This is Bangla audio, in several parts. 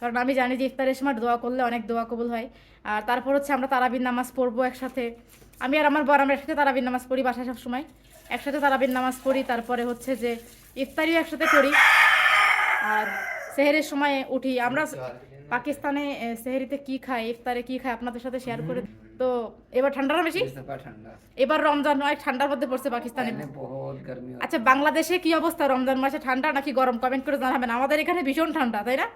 কারণ আমি জানি যে ইফতারের সময় দোয়া করলে অনেক দোয়া কবুল হয়। আর তারপর হচ্ছে আমরা তারাবিন নামাজ পড়ব একসাথে। আমি আর আমার বর আমরা একসাথে তারাবিন নামাজ পড়ি বাসায় সবসময়। একসাথে তারাবিন নামাজ পড়ি তারপরে হচ্ছে যে ইফতারিও একসাথে করি। আর সেহেরের সময় উঠি। আমরা পাকিস্তানে সেহেরিতে কি খাই ইফতারে কি খায় আপনাদের সাথে শেয়ার করে তো এবার ঠান্ডা বেশি? এবার রমজান অনেক ঠান্ডার মধ্যে পড়ছে পাকিস্তানে। আচ্ছা বাংলাদেশে কি অবস্থা রমজান মাসে ঠান্ডা নাকি গরম? কমেন্ট করে জানাবেন। আমাদের এখানে ভীষণ ঠান্ডা তাই না?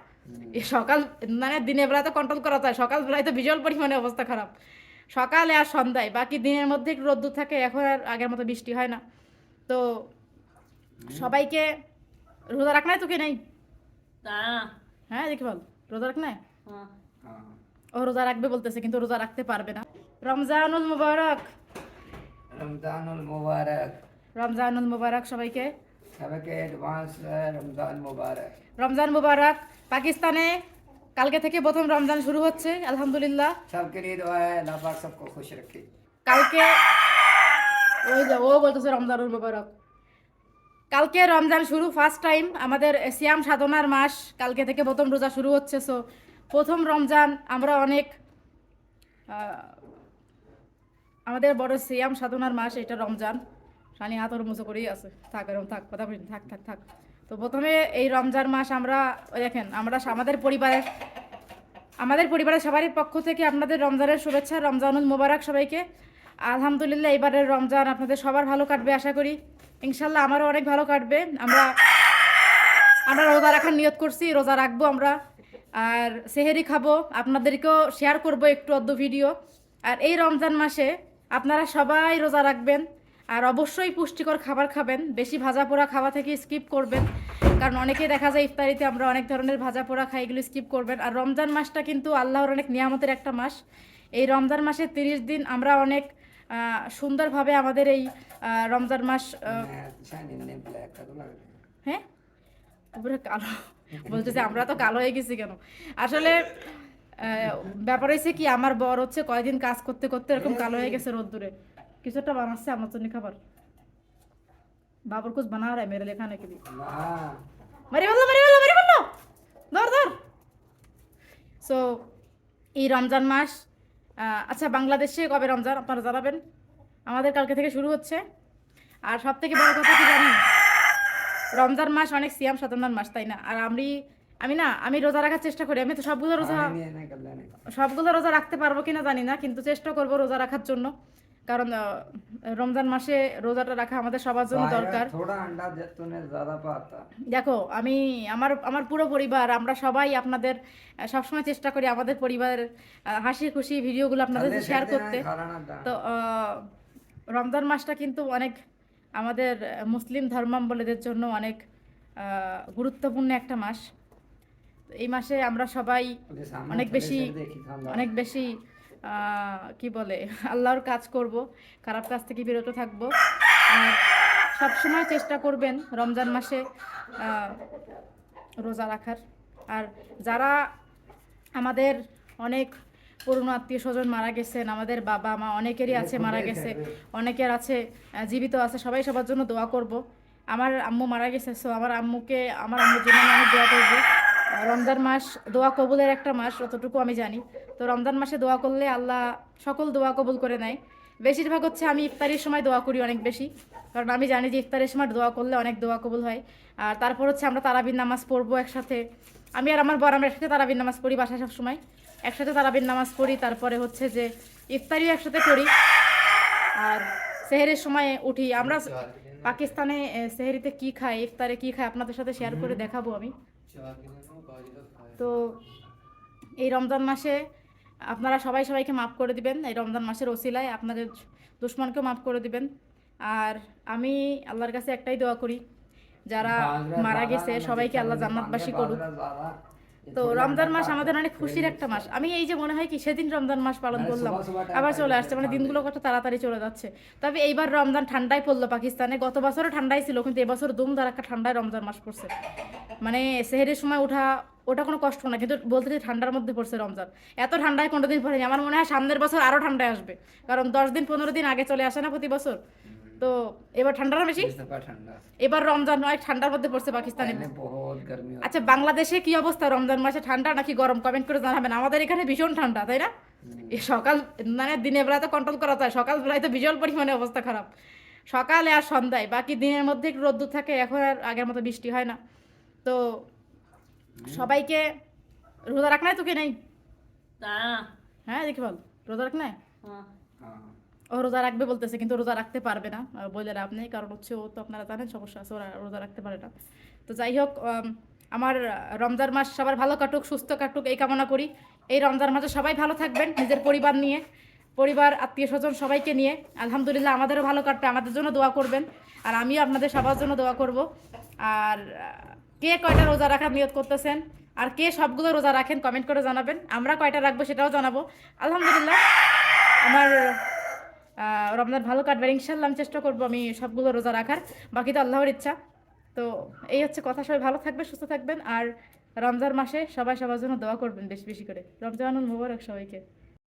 সকাল মানে দিনের বেলায় তো কন্ট্রোল করা যায়। সকালবেলায় তো বিজল পরিমাণে অবস্থা খারাপ। সকালে আর সন্ধ্যায় বাকি দিনের মধ্যে একটু রোদ্দুর থাকে এখন আর আগের মতো বৃষ্টি হয় না। তো সবাইকে রোজা রাখ নাই তোকে নেই? হ্যাঁ দেখি বল রোজা রাখ নাই হ্যাঁ। ও রোজা রাখবে বলতেছে কিন্তু রোজা রাখতে পারবে না। রমজানুল মুবারক। রমজানুল মুবারক। রমজানুল মুবারক সবাইকে। সবাইকে অ্যাডভান্স রমজান মুবারক রমজান মুবারক পাকিস্তানে কালকে থেকে প্রথম রমজান শুরু হচ্ছে আলহামদুলিল্লাহ। সবকে নিয়ে দোয়া আল্লাহ পাক সবকো খুশ রাখে কালকে ওই যে ও বলতেছে রমজান মুবারক। কালকে রমজান শুরু ফার্স্ট টাইম আমাদের সিয়াম সাধনার মাস কালকে থেকে প্রথম রোজা শুরু হচ্ছে সো প্রথম রমজান আমরা অনেক আমাদের বড় সিয়াম সাধনার মাস এটা রমজান। সানি হাতর মুছো করেই আছে। থাক, এরকম থাক, কথা বলি থাক থাক থাক। তো প্রথমে এই রমজান মাস আমরা দেখেন, আমরা আমাদের পরিবারের আমাদের পরিবারের সবারই পক্ষ থেকে আপনাদের রমজানের শুভেচ্ছা, রমজানুল মোবারক সবাইকে। আলহামদুলিল্লাহ এবারের রমজান আপনাদের সবার ভালো কাটবে, আশা করি। ইনশাল্লাহ আমারও অনেক ভালো কাটবে। আমরা আমরা রোজা রাখার নিয়ত করছি, রোজা রাখব আমরা। আর সেহেরি খাব, আপনাদেরকেও শেয়ার করব একটু অর্ধ ভিডিও আর এই রমজান মাসে আপনারা সবাই রোজা রাখবেন। আর অবশ্যই পুষ্টিকর খাবার খাবেন। বেশি ভাজা পোড়া খাওয়া থেকে স্কিপ করবেন। কারণ অনেকেই দেখা যায় ইফতারিতে আমরা অনেক ধরনের ভাজা পোড়া খাই, এগুলো স্কিপ করবেন। আর রমজান মাসটা কিন্তু আল্লাহর অনেক নিয়ামতের একটা মাস। এই রমজান মাসের তিরিশ দিন আমরা অনেক সুন্দরভাবে আমাদের এই রমজান মাস হ্যাঁ? উপরে কালো। বলতেছে আমরা তো কালো হয়ে গেছি কেন? আসলে ব্যাপার হয়েছে কি, আমার বর হচ্ছে কয়দিন কাজ করতে করতে এরকম কালো হয়ে গেছে রোদ্দুরে। কিছু একটা বানাচ্ছে আমার জন্য খাবার বাবুর কুছ বানা রে মেরে খানে কে মারি বলল মারি বলল মারি বলল ধর ধর সো এই রমজান মাস আচ্ছা বাংলাদেশে কবে রমজান? আপনারা জানাবেন। আমাদের কালকে থেকে শুরু হচ্ছে। আর সব থেকে বড় কথা কি জানি রমজান মাস অনেক সিয়াম সাধনার মাস তাই না? আর আমি আমি না আমি রোজা রাখার চেষ্টা করি। আমি তো সবগুলো রোজা সবগুলো রোজা রাখতে পারব কিনা জানি না কিন্তু চেষ্টা করব রোজা রাখার জন্য। কারণ রমজান মাসে রোজাটা রাখা আমাদের সবার জন্য দরকার। দেখো আমি আমার আমার পুরো পরিবার আমরা সবাই আপনাদের সবসময় চেষ্টা করি আমাদের পরিবারের হাসি খুশি ভিডিওগুলো আপনাদের শেয়ার করতে। তো রমজান মাসটা কিন্তু অনেক আমাদের মুসলিম ধর্মাম্বলীদের জন্য অনেক গুরুত্বপূর্ণ একটা মাস। এই মাসে আমরা সবাই অনেক বেশি অনেক বেশি কি বলে, আল্লাহর কাজ করব, খারাপ কাজ থেকে বিরত থাকব। সবসময় চেষ্টা করবেন রমজান মাসে রোজা রাখার। আর যারা আমাদের অনেক পুরনো আত্মীয় স্বজন মারা গেছেন, আমাদের বাবা মা অনেকেরই আছে মারা গেছে, অনেকের আছে জীবিত আছে, সবাই সবার জন্য দোয়া করব। আমার আম্মু মারা গেছে সো আমার আম্মুকে, আমার আম্মুর জন্য আমি দোয়া করব। রমজান মাস দোয়া কবুলের একটা মাস অতটুকু আমি জানি। তো রমজান মাসে দোয়া করলে আল্লাহ সকল দোয়া কবুল করে নেয়। বেশিরভাগ হচ্ছে আমি ইফতারির সময় দোয়া করি অনেক বেশি। কারণ আমি জানি যে ইফতারের সময় দোয়া করলে অনেক দোয়া কবুল হয়। আর তারপর হচ্ছে আমরা তারাবির নামাজ পড়ব একসাথে। আমি আর আমার বর আমরা একসাথে তারাবির নামাজ পড়ি বাসায় সবসময়। একসাথে তারাবির নামাজ পড়ি তারপরে হচ্ছে যে ইফতারিও একসাথে করি। আর সেহেরের সময় উঠি। আমরা পাকিস্তানে এ, সেহেরিতে কি খাই ইফতারে কি খাই আপনাদের সাথে শেয়ার করে দেখাবো আমি। তো এই রমজান মাসে আপনারা সবাই সবাইকে মাফ করে দিবেন। এই রমজান মাসের ওসিলায় আপনাদের দুশ্মনকেও মাফ করে দিবেন। আর আমি আল্লাহর কাছে একটাই দোয়া করি, যারা মারা গেছে সবাইকে আল্লাহ জান্নাতবাসী করুক। তো রমজান মাস আমাদের অনেক খুশির একটা মাস। আমি এই যে মনে হয় কি সেদিন রমজান মাস পালন মানে করলাম আবার চলে আসছে মানে দিনগুলো কত তাড়াতাড়ি চলে যাচ্ছে। তবে এইবার রমজান ঠান্ডায় পড়ল পাকিস্তানে গত বছরও ঠান্ডাই ছিল কিন্তু এবছর দুম একটা ঠান্ডায় রমজান মাস পড়ছে। মানে সেহেরের সময় ওঠা ওটা কোনো কষ্ট না কিন্তু বলতে যে ঠান্ডার মধ্যে পড়ছে রমজান। এত ঠান্ডায় কোনো কোনোদিন পড়েনি আমার মনে হয় সামনের বছর আরও ঠান্ডায় আসবে কারণ দশ দিন পনেরো দিন আগে চলে আসে না প্রতি বছর? তো এবার ঠান্ডা না বেশি এবার রমজান নয় ঠান্ডার মধ্যে পড়ছে পাকিস্তানে। আচ্ছা বাংলাদেশে কি অবস্থা? রমজান মাসে ঠান্ডা নাকি গরম? কমেন্ট করে জানাবেন। আমাদের এখানে ভীষণ ঠান্ডা তাই না? সকাল মানে দিনের বেলায় তো কন্ট্রোল করা যায়। সকাল বেলায় তো বিশাল পরিমাণে অবস্থা খারাপ। সকালে আর সন্ধ্যায় বাকি দিনের মধ্যে একটু রোদ্দুর থাকে এখন আর আগের মতো বৃষ্টি হয় না। তো সবাইকে রোদা রাখ নাই তোকে নেই? হ্যাঁ দেখি বল। রোদা রাখ নাই হ্যাঁ। ও রোজা রাখবে বলতেছে, কিন্তু রোজা রাখতে পারবে না বলে লাভ নেই, কারণ হচ্ছে ও তো আপনারা জানেন, সমস্যা আছে, ওরা রোজা রাখতে পারে না। তো যাই হোক আমার রমজান মাস সবার ভালো কাটুক, সুস্থ কাটুক, এই কামনা করি। এই রমজান মাসে সবাই ভালো থাকবেন, নিজের পরিবার নিয়ে, পরিবার, আত্মীয় স্বজন সবাইকে নিয়ে। আলহামদুলিল্লাহ আমাদেরও ভালো কাটবে, আমাদের জন্য দোয়া করবেন, আর আমিও আপনাদের সবার জন্য দোয়া করব। আর কে কয়টা রোজা রাখার নিয়ত করতেছেন, আর কে সবগুলো রোজা রাখেন কমেন্ট করে জানাবেন, আমরা কয়টা রাখব সেটাও জানাব। আলহামদুলিল্লাহ, আমার রমজান ভালো কাটবে, ইনশাল্লাহ আমি চেষ্টা করব আমি সবগুলো রোজা রাখার। বাকি তো আল্লাহর ইচ্ছা। তো এই হচ্ছে কথা, সবাই ভালো থাকবে সুস্থ থাকবেন। আর রমজান মাসে সবাই সবার জন্য দোয়া করবেন বেশি বেশি করে। রমজানুল মুবারক সবাইকে।